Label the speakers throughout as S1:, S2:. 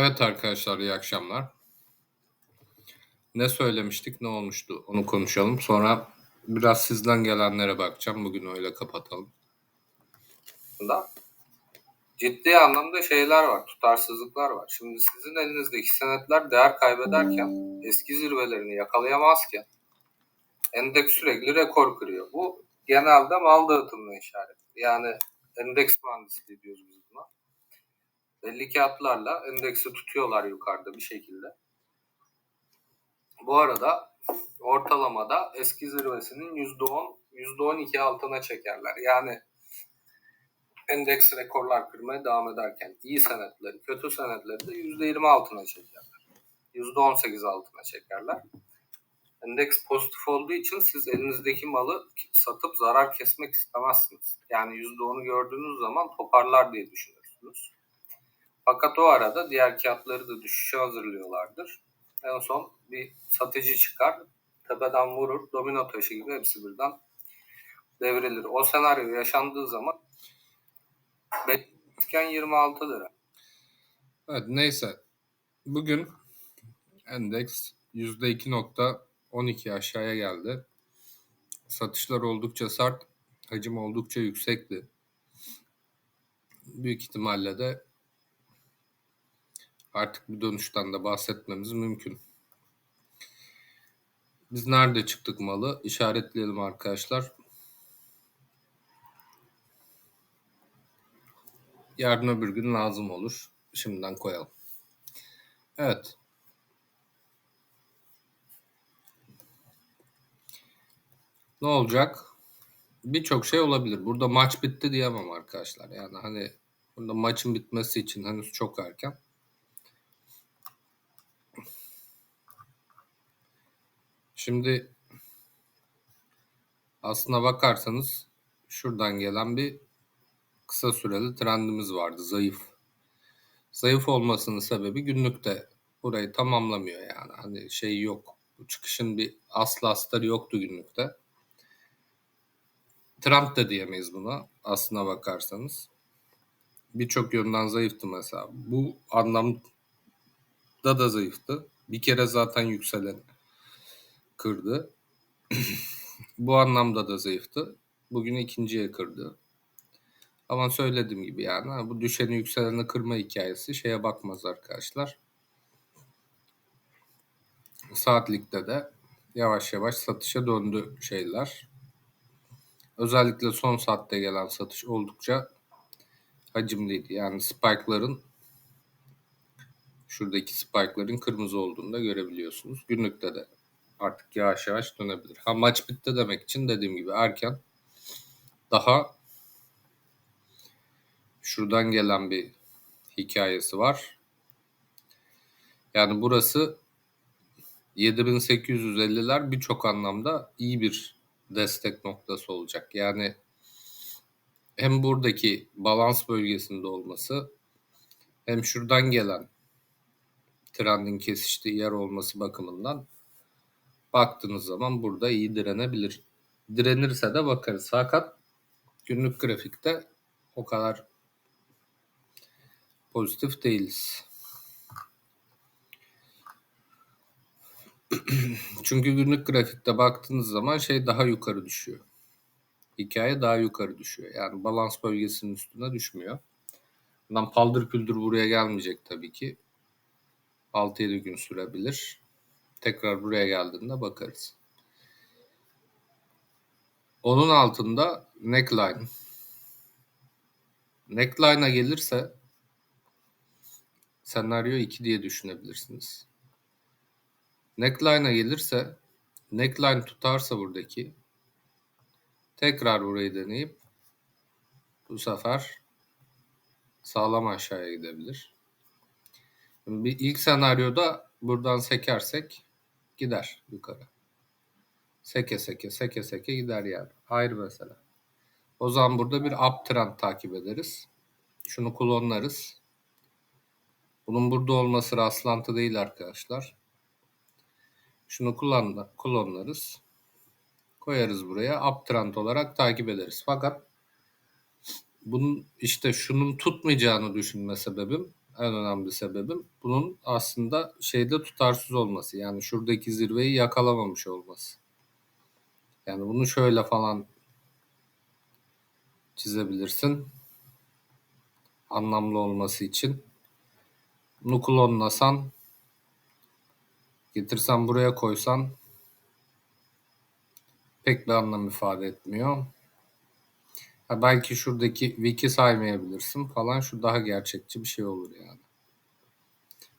S1: Evet arkadaşlar iyi akşamlar. Ne söylemiştik, ne olmuştu onu konuşalım. Sonra biraz sizden gelenlere bakacağım. Bugün öyle kapatalım.
S2: da ciddi anlamda şeyler var, tutarsızlıklar var. Şimdi sizin elinizdeki senetler değer kaybederken, eski zirvelerini yakalayamazken endeks sürekli rekor kırıyor. Bu genelde mal dağıtımına işaret. Yani endeks mühendisliği diyoruz biz. Belli kağıtlarla endeksi tutuyorlar yukarıda bir şekilde. Bu arada ortalamada eski zirvesinin %10, %12 altına çekerler. Yani endeks rekorlar kırmaya devam ederken iyi senetleri, kötü senetleri de %20 altına çekerler. %18 altına çekerler. Endeks pozitif olduğu için siz elinizdeki malı satıp zarar kesmek istemezsiniz. Yani %10'u gördüğünüz zaman toparlar diye düşünürsünüz. Fakat o arada diğer kağıtları da düşüşe hazırlıyorlardır. En son bir satıcı çıkar, tepeden vurur, domino taşı gibi hepsi birden devrilir. O senaryo yaşandığı zaman Betken 26 lira.
S1: Evet neyse. Bugün endeks %2.12 aşağıya geldi. Satışlar oldukça sert, hacim oldukça yüksekti. Büyük ihtimalle de artık bir dönüşten de bahsetmemiz mümkün. Biz nerede çıktık malı? İşaretleyelim arkadaşlar. Yarın öbür gün lazım olur. Şimdiden koyalım. Evet. Ne olacak? Birçok şey olabilir. Burada maç bitti diyemem arkadaşlar. Yani hani burada maçın bitmesi için henüz çok erken. Şimdi aslına bakarsanız şuradan gelen bir kısa süreli trendimiz vardı zayıf. Zayıf olmasının sebebi günlükte burayı tamamlamıyor yani. Hani şey yok. Bu çıkışın bir aslı astarı yoktu günlükte. Trump da diyemeyiz buna aslına bakarsanız. Birçok yönden zayıftı mesela. Bu anlamda da zayıftı. Bir kere zaten yükselen kırdı. Bu anlamda da zayıftı. Bugün ikinciye kırdı. Ama söylediğim gibi yani bu düşeni yükseleni kırma hikayesi şeye bakmaz arkadaşlar. Saatlikte de yavaş yavaş satışa döndü şeyler. Özellikle son saatte gelen satış oldukça hacimliydi. Yani spike'ların şuradaki spike'ların kırmızı olduğunu da görebiliyorsunuz. Günlükte de artık yavaş yavaş dönebilir. Ha maç bitti demek için dediğim gibi erken daha şuradan gelen bir hikayesi var. Yani burası 7850'ler birçok anlamda iyi bir destek noktası olacak. Yani hem buradaki balans bölgesinde olması hem şuradan gelen trendin kesiştiği yer olması bakımından baktığınız zaman burada iyi direnebilir. Direnirse de bakarız. Fakat günlük grafikte o kadar pozitif değiliz. Çünkü günlük grafikte baktığınız zaman şey daha yukarı düşüyor. Hikaye daha yukarı düşüyor. Yani balans bölgesinin üstüne düşmüyor. Bundan paldır küldür buraya gelmeyecek tabii ki. 6-7 gün sürebilir. Tekrar buraya geldiğinde bakarız. Onun altında neckline. Neckline'a gelirse senaryo 2 diye düşünebilirsiniz. Neckline'a gelirse neckline tutarsa buradaki tekrar burayı deneyip bu sefer sağlam aşağıya gidebilir. Bir ilk senaryoda buradan sekersek gider yukarı. Seke seke seke seke gider yani. Ayrı mesela. O zaman burada bir uptrend takip ederiz. Şunu klonlarız. Bunun burada olması rastlantı değil arkadaşlar. Şunu kullanla, klonlarız. Koyarız buraya. Uptrend olarak takip ederiz. Fakat bunun işte şunun tutmayacağını düşünme sebebim en önemli sebebim bunun aslında şeyde tutarsız olması. Yani şuradaki zirveyi yakalamamış olması. Yani bunu şöyle falan çizebilirsin. Anlamlı olması için. Bunu klonlasan getirsen buraya koysan pek bir anlam ifade etmiyor. Ha belki şuradaki wiki saymayabilirsin falan. Şu daha gerçekçi bir şey olur yani.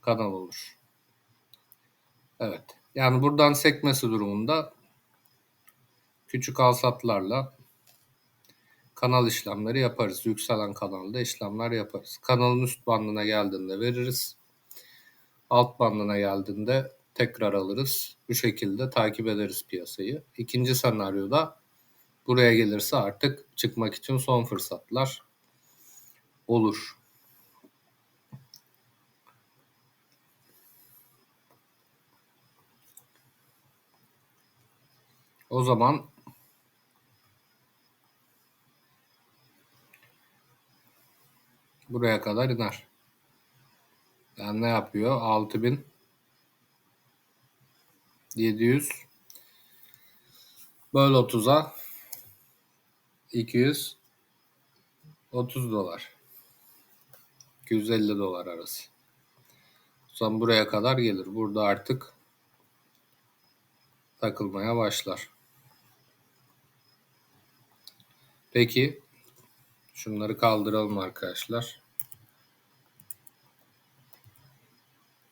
S1: Kanal olur. Evet. Yani buradan sekmesi durumunda küçük alsatlarla kanal işlemleri yaparız. Yükselen kanalda işlemler yaparız. Kanalın üst bandına geldiğinde veririz. Alt bandına geldiğinde tekrar alırız. Bu şekilde takip ederiz piyasayı. İkinci senaryoda buraya gelirse artık çıkmak için son fırsatlar olur. O zaman buraya kadar iner. Yani ne yapıyor? 6700 böl 30'a 230 dolar. 250 dolar arası. Zaman buraya kadar gelir. Burada artık takılmaya başlar. Peki şunları kaldıralım arkadaşlar.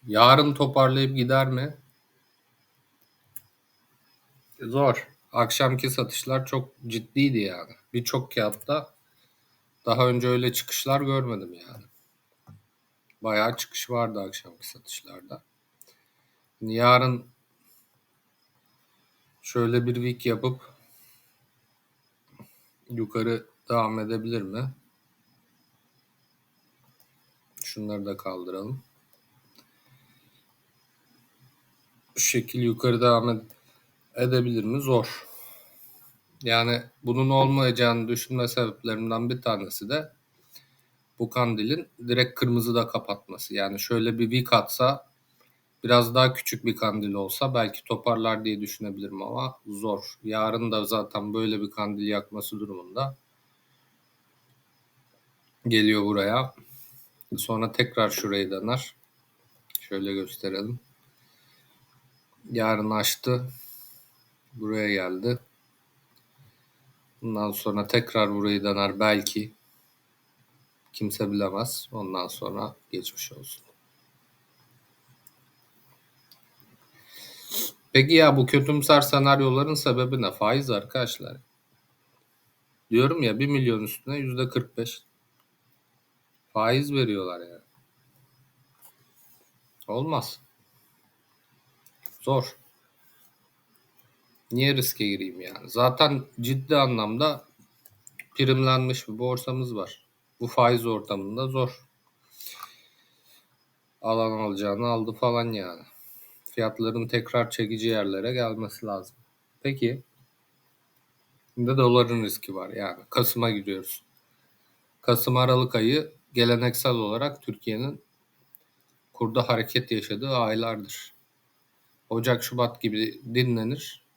S1: Yarın toparlayıp gider mi? Zor. Akşamki satışlar çok ciddiydi yani. Birçok kağıtta daha önce öyle çıkışlar görmedim yani. Bayağı çıkış vardı akşamki satışlarda. Yarın şöyle bir week yapıp yukarı devam edebilir mi? Şunları da kaldıralım. Bu şekil yukarı devam ed- edebilir mi? Zor. Yani bunun olmayacağını düşünme sebeplerimden bir tanesi de bu kandilin direkt kırmızıda kapatması. Yani şöyle bir wick atsa biraz daha küçük bir kandil olsa belki toparlar diye düşünebilirim ama zor. Yarın da zaten böyle bir kandil yakması durumunda geliyor buraya. Sonra tekrar şurayı dener. Şöyle gösterelim. Yarın açtı. Buraya geldi. Bundan sonra tekrar burayı dener belki. Kimse bilemez. Ondan sonra geçmiş olsun. Peki ya bu kötümser senaryoların sebebi ne? Faiz arkadaşlar. Diyorum ya 1 milyon üstüne yüzde 45 faiz veriyorlar yani. Olmaz. Zor. Niye riske gireyim yani? Zaten ciddi anlamda primlenmiş bir borsamız var. Bu faiz ortamında zor. Alan alacağını aldı falan yani. Fiyatların tekrar çekici yerlere gelmesi lazım. Peki. Şimdi doların riski var yani. Kasım'a gidiyoruz. Kasım Aralık ayı geleneksel olarak Türkiye'nin kurda hareket yaşadığı aylardır. Ocak Şubat gibi dinlenir.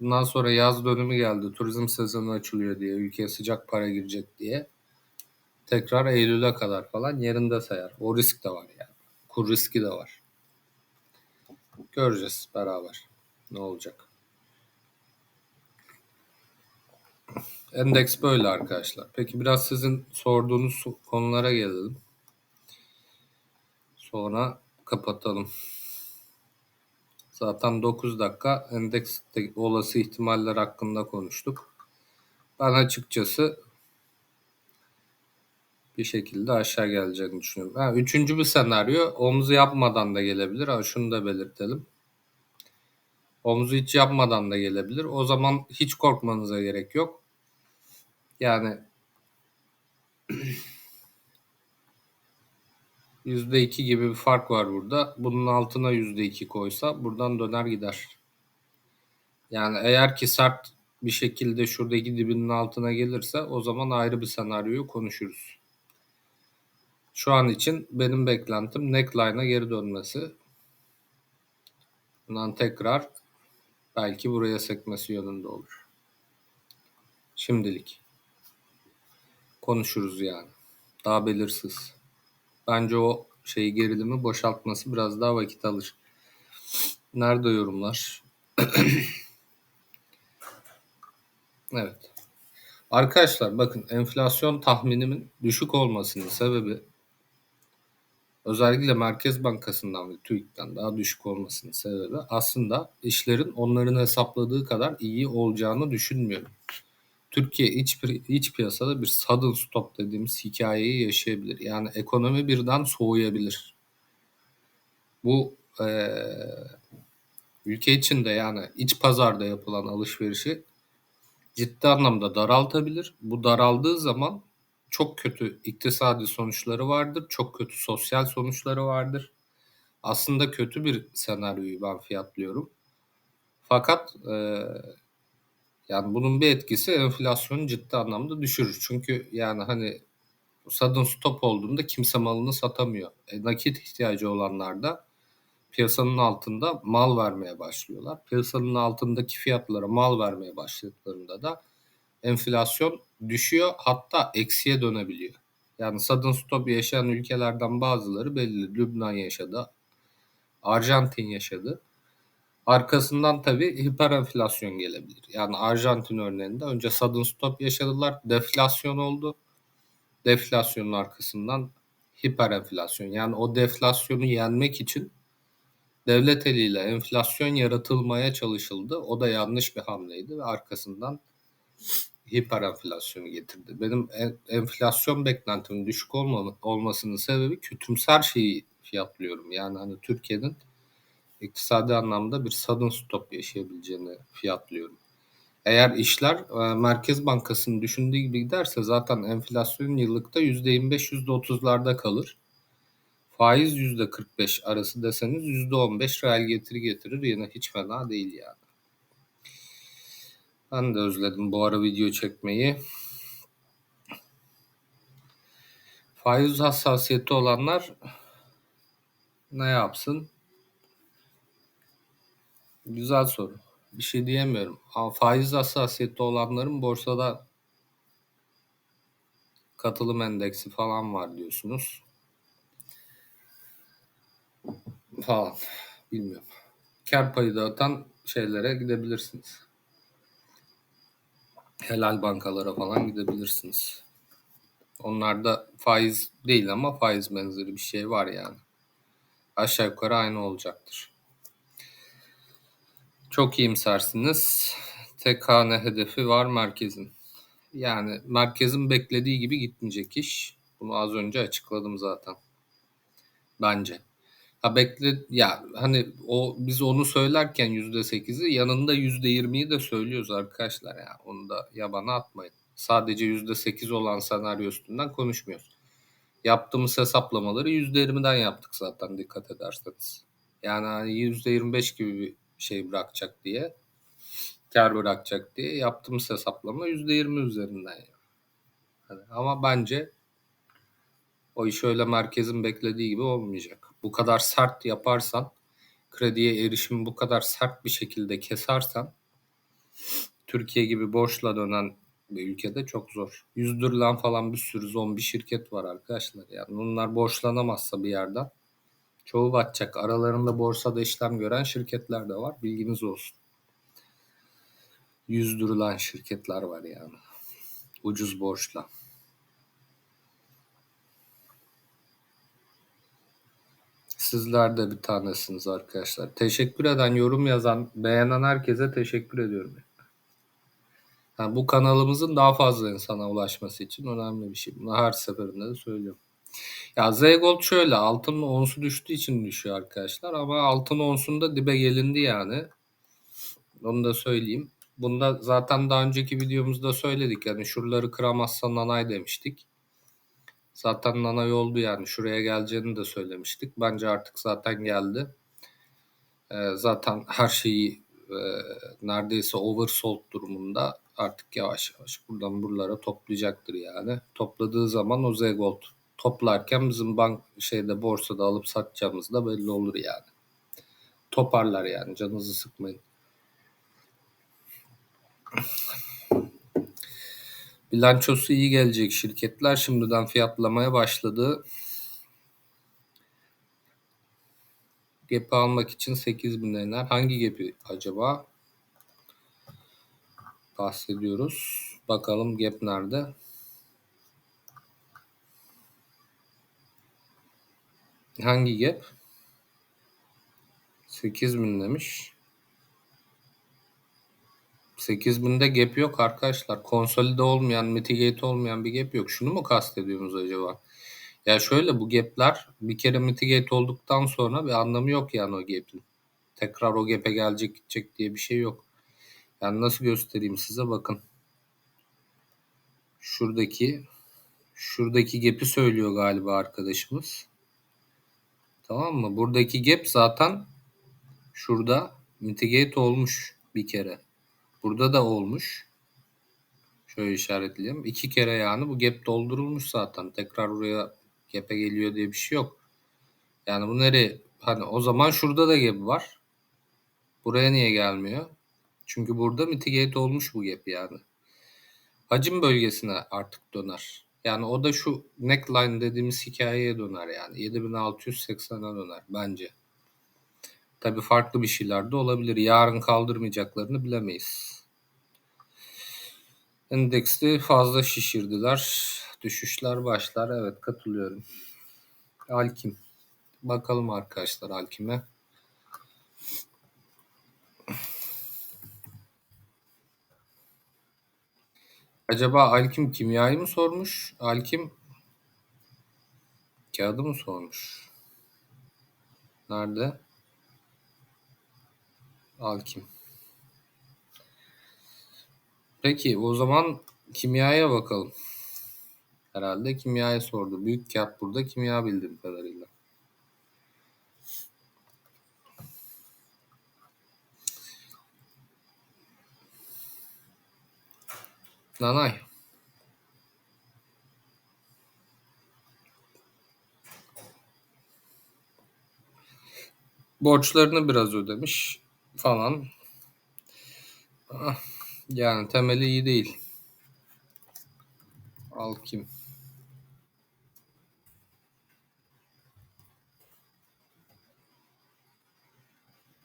S1: Bundan sonra yaz dönümü geldi. Turizm sezonu açılıyor diye. Ülkeye sıcak para girecek diye. Tekrar Eylül'e kadar falan yerinde sayar. O risk de var yani. Kur riski de var. Göreceğiz beraber. Ne olacak. Endeks böyle arkadaşlar. Peki biraz sizin sorduğunuz konulara gelelim. Sonra kapatalım. Zaten 9 dakika endekste olası ihtimaller hakkında konuştuk. Ben açıkçası bir şekilde aşağı geleceğini düşünüyorum. Ha, üçüncü bir senaryo omzu yapmadan da gelebilir. Ha, şunu da belirtelim. Omzu hiç yapmadan da gelebilir. O zaman hiç korkmanıza gerek yok. Yani %2 gibi bir fark var burada. Bunun altına %2 koysa buradan döner gider. Yani eğer ki sert bir şekilde şuradaki dibinin altına gelirse o zaman ayrı bir senaryoyu konuşuruz. Şu an için benim beklentim neckline'a geri dönmesi. Bundan tekrar belki buraya sekmesi yönünde olur. Şimdilik. Konuşuruz yani. Daha belirsiz. Bence o şeyi gerilimi boşaltması biraz daha vakit alır. Nerede yorumlar? evet. Arkadaşlar bakın enflasyon tahminimin düşük olmasının sebebi özellikle Merkez Bankası'ndan ve TÜİK'ten daha düşük olmasının sebebi aslında işlerin onların hesapladığı kadar iyi olacağını düşünmüyorum. Türkiye iç, iç piyasada bir sudden stop dediğimiz hikayeyi yaşayabilir. Yani ekonomi birden soğuyabilir. Bu e, ülke içinde yani iç pazarda yapılan alışverişi ciddi anlamda daraltabilir. Bu daraldığı zaman çok kötü iktisadi sonuçları vardır. Çok kötü sosyal sonuçları vardır. Aslında kötü bir senaryoyu ben fiyatlıyorum. Fakat e, yani bunun bir etkisi enflasyonu ciddi anlamda düşürür. Çünkü yani hani sudden stop olduğunda kimse malını satamıyor. E, nakit ihtiyacı olanlar da piyasanın altında mal vermeye başlıyorlar. Piyasanın altındaki fiyatlara mal vermeye başladıklarında da enflasyon düşüyor hatta eksiye dönebiliyor. Yani sudden stop yaşayan ülkelerden bazıları belli. Lübnan yaşadı, Arjantin yaşadı. Arkasından tabii hiperenflasyon gelebilir. Yani Arjantin örneğinde önce sudden stop yaşadılar, deflasyon oldu. Deflasyonun arkasından hiperenflasyon. Yani o deflasyonu yenmek için devlet eliyle enflasyon yaratılmaya çalışıldı. O da yanlış bir hamleydi ve arkasından hiperenflasyonu getirdi. Benim enflasyon beklentimin düşük olma, olmasının sebebi kütümser şeyi fiyatlıyorum. Yani hani Türkiye'nin iktisadi anlamda bir sudden stop yaşayabileceğini fiyatlıyorum. Eğer işler e, Merkez Bankası'nın düşündüğü gibi giderse zaten enflasyon yıllıkta %25-%30'larda kalır. Faiz %45 arası deseniz %15 reel getiri getirir. Yine hiç fena değil yani. Ben de özledim bu ara video çekmeyi. Faiz hassasiyeti olanlar ne yapsın? Güzel soru. Bir şey diyemiyorum. Ama faiz hassasiyeti olanların borsada katılım endeksi falan var diyorsunuz. Falan. Bilmiyorum. Kar payı dağıtan şeylere gidebilirsiniz. Helal bankalara falan gidebilirsiniz. Onlarda faiz değil ama faiz benzeri bir şey var yani. Aşağı yukarı aynı olacaktır. Çok iyimsersiniz. Tek hane hedefi var merkezin. Yani merkezin beklediği gibi gitmeyecek iş. Bunu az önce açıkladım zaten. Bence. Ha bekle ya hani o biz onu söylerken yüzde sekizi yanında yüzde yirmiyi de söylüyoruz arkadaşlar ya. Onu da yabana atmayın. Sadece yüzde sekiz olan senaryo üstünden konuşmuyoruz. Yaptığımız hesaplamaları yüzde yirmiden yaptık zaten dikkat ederseniz. Yani hani yüzde yirmi beş gibi bir şey bırakacak diye kar bırakacak diye yaptığımız hesaplama yüzde yirmi üzerinden. Yani. Hani ama bence o iş öyle merkezin beklediği gibi olmayacak. Bu kadar sert yaparsan, krediye erişimi bu kadar sert bir şekilde kesersen Türkiye gibi borçla dönen bir ülkede çok zor. Yüzdürülen falan bir sürü zombi şirket var arkadaşlar. Yani bunlar borçlanamazsa bir yerden çoğu batacak. Aralarında borsada işlem gören şirketler de var. Bilginiz olsun. Yüzdürülen şirketler var yani. Ucuz borçla. Sizler de bir tanesiniz arkadaşlar. Teşekkür eden, yorum yazan, beğenen herkese teşekkür ediyorum. Yani bu kanalımızın daha fazla insana ulaşması için önemli bir şey. Bunu her seferinde de söylüyorum. Ya Z Gold şöyle altın onsu düştüğü için düşüyor arkadaşlar ama altın onsunda dibe gelindi yani. Onu da söyleyeyim. Bunda zaten daha önceki videomuzda söyledik yani şuraları kıramazsan nanay demiştik. Zaten nanay oldu yani şuraya geleceğini de söylemiştik. Bence artık zaten geldi. Ee, zaten her şeyi e, neredeyse oversold durumunda artık yavaş yavaş buradan buralara toplayacaktır yani. Topladığı zaman o Z Gold toplarken bizim bank şeyde borsada alıp satacağımız da belli olur yani. Toparlar yani canınızı sıkmayın. Bilançosu iyi gelecek şirketler şimdiden fiyatlamaya başladı. Gap'i almak için 8000 dener. Hangi gap'i acaba? Bahsediyoruz. Bakalım gap nerede? Hangi gap? 8000 demiş. 8000'de gap yok arkadaşlar. Konsolide olmayan, mitigate olmayan bir gap yok. Şunu mu kastediyorsunuz acaba? Ya şöyle bu gap'ler bir kere mitigate olduktan sonra bir anlamı yok yani o gap'in. Tekrar o gap'e gelecek gidecek diye bir şey yok. Yani nasıl göstereyim size bakın. Şuradaki şuradaki gap'i söylüyor galiba arkadaşımız. Tamam mı? Buradaki gap zaten şurada mitigate olmuş bir kere. Burada da olmuş. Şöyle işaretleyeyim. İki kere yani bu gap doldurulmuş zaten. Tekrar buraya gap'e geliyor diye bir şey yok. Yani bu nereye? Hani o zaman şurada da gap var. Buraya niye gelmiyor? Çünkü burada mitigate olmuş bu gap yani. Hacim bölgesine artık döner. Yani o da şu neckline dediğimiz hikayeye döner yani. 7680'e döner bence. Tabii farklı bir şeyler de olabilir. Yarın kaldırmayacaklarını bilemeyiz. Endeksi fazla şişirdiler. Düşüşler başlar. Evet katılıyorum. Alkim. Bakalım arkadaşlar Alkim'e. Acaba Alkim kimyayı mı sormuş? Alkim kağıdı mı sormuş? Nerede? Alkim. Peki o zaman kimyaya bakalım. Herhalde kimyaya sordu. Büyük kağıt burada kimya bildiğim kadarıyla. Nanay. Borçlarını biraz ödemiş falan. Ah, Yani temeli iyi değil. Al kim?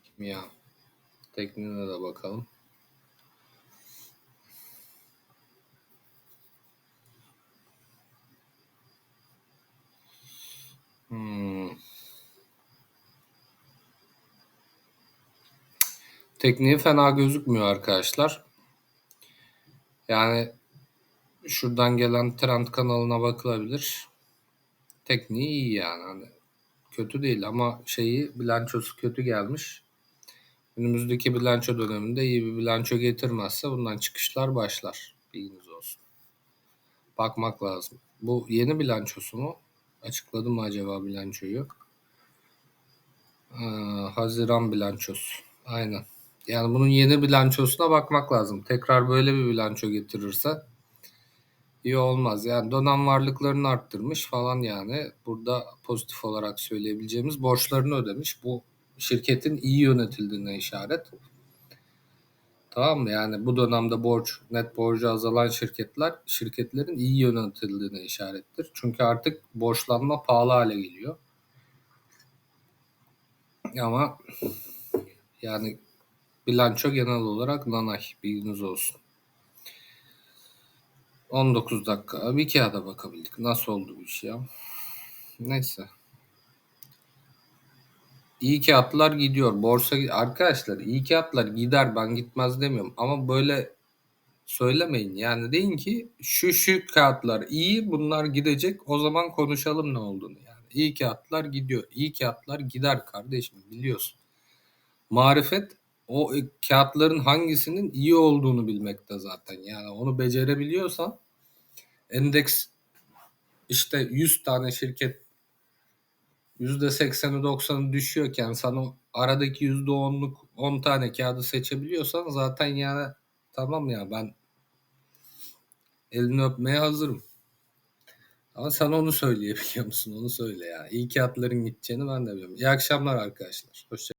S1: Kimya. Tekniğine de bakalım. Hmm. Tekniği fena gözükmüyor arkadaşlar. Yani şuradan gelen trend kanalına bakılabilir. Tekniği iyi yani. Hani kötü değil ama şeyi bilançosu kötü gelmiş. Önümüzdeki bilanço döneminde iyi bir bilanço getirmezse bundan çıkışlar başlar. Bilginiz olsun. Bakmak lazım. Bu yeni bilançosu mu? Açıkladı mı acaba bilançoyu? Aa, Haziran bilançosu. Aynen. Yani bunun yeni bilançosuna bakmak lazım. Tekrar böyle bir bilanço getirirse iyi olmaz. Yani donan varlıklarını arttırmış falan yani. Burada pozitif olarak söyleyebileceğimiz borçlarını ödemiş. Bu şirketin iyi yönetildiğine işaret. Tamam mı? Yani bu dönemde borç, net borcu azalan şirketler şirketlerin iyi yönetildiğine işarettir. Çünkü artık borçlanma pahalı hale geliyor. Ama yani bilanço genel olarak nanay bilginiz olsun. 19 dakika bir kağıda bakabildik. Nasıl oldu bu iş ya? Neyse. İyi kağıtlar gidiyor. Borsa arkadaşlar iyi kağıtlar gider ben gitmez demiyorum ama böyle söylemeyin. Yani deyin ki şu şu kağıtlar iyi bunlar gidecek o zaman konuşalım ne olduğunu yani. İyi kağıtlar gidiyor. İyi kağıtlar gider kardeşim biliyorsun. Marifet o kağıtların hangisinin iyi olduğunu bilmekte zaten. Yani onu becerebiliyorsan endeks işte 100 tane şirket %80'i 90'ı düşüyorken sana aradaki %10'luk 10 tane kağıdı seçebiliyorsan zaten yani tamam ya ben elini öpmeye hazırım. Ama sen onu söyleyebiliyor musun? Onu söyle ya. İyi kağıtların gideceğini ben de biliyorum. İyi akşamlar arkadaşlar. Hoşça